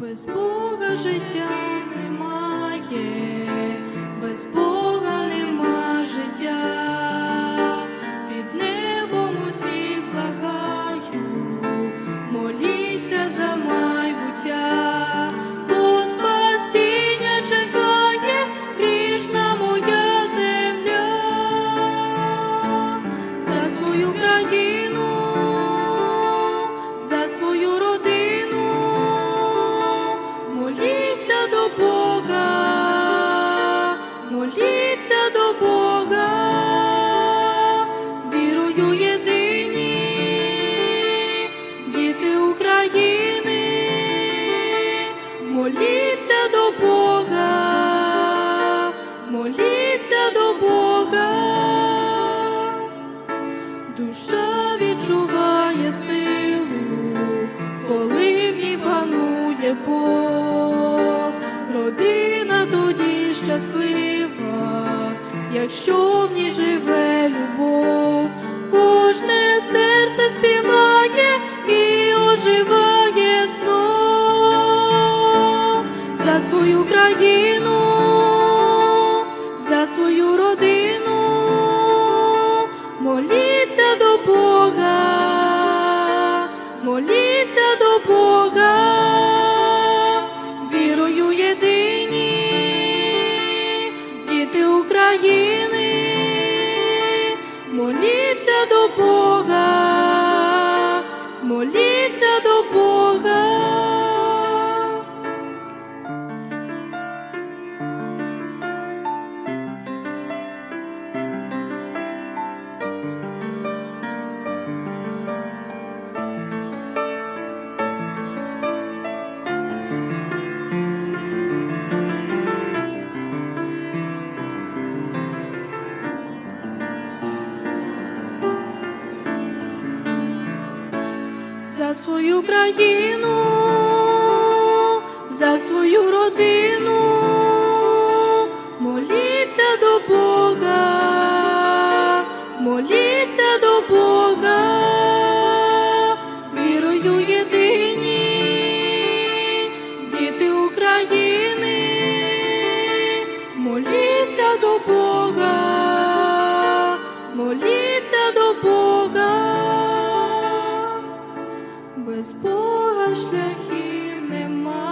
Без Бога життя немає, без Бога моліться до Бога, моліться до Бога. Душа відчуває силу, коли в ній панує Бог, родина тоді щаслива, якщо в ній живе любов, кожне серце співає свою країну, за свою родину, моліться до Бога, моліться до Бога, вірою єдині, діти України, моліться до Бога, за свою країну, за свою родину, моліться до Бога, моліться до без Бога шляхів нема.